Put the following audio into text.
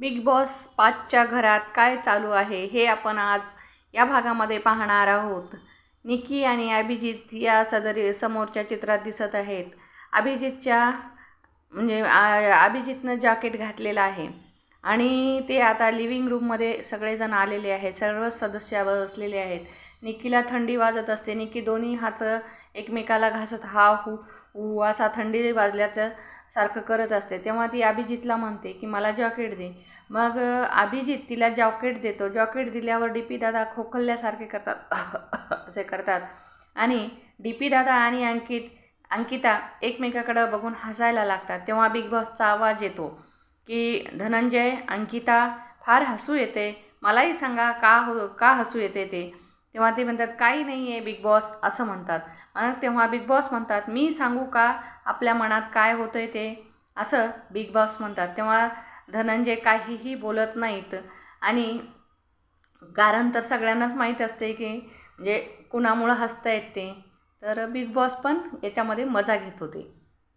Big boss पाचच्या घरात काय चालू आहे हे आपण आज या भागामध्ये पाहणार आहोत. निकी आणि अभिजित या सदरी समोरच्या चित्रात दिसत आहेत. अभिजितच्या म्हणजे अभिजितनं जॅकेट घातलेलं आहे. आणि ते आता लिव्हिंग रूममध्ये सगळेजण आलेले आहेत. सर्व सदस्य बसलेले आहेत. निकीला थंडी वाजत असते. निकी दोन्ही हात एकमेकाला घासत हा हू हू असा थंडी वाजल्याचं सारखं करत असते. तेव्हा ती अभिजितला म्हणते की मला जॉकेट दे. मग अभिजित तिला जॉकेट देतो. जॉकेट दिल्यावर डी पी दादा खोखल्यासारखे करतात. असे करतात. आणि डी पी दादा आणि अंकित अंकिता एकमेकाकडं बघून हसायला लागतात. तेव्हा बिग बॉसचा आवाज येतो की धनंजय अंकिता फार हसू येते. मलाही सांगा का हो का हसू येते ते? तेव्हा ते म्हणतात काही नाही आहे बिग बॉस असं म्हणतात. आणि तेव्हा बिग बॉस म्हणतात मी सांगू का आपल्या मनात काय होतं आहे ते? असं बिग बॉस म्हणतात. तेव्हा धनंजय काहीही बोलत नाहीत. आणि कारण तर सगळ्यांनाच माहीत असते की म्हणजे कुणामुळं हसता येत ते. तर बिग बॉस पण याच्यामध्ये मजा घेत होते.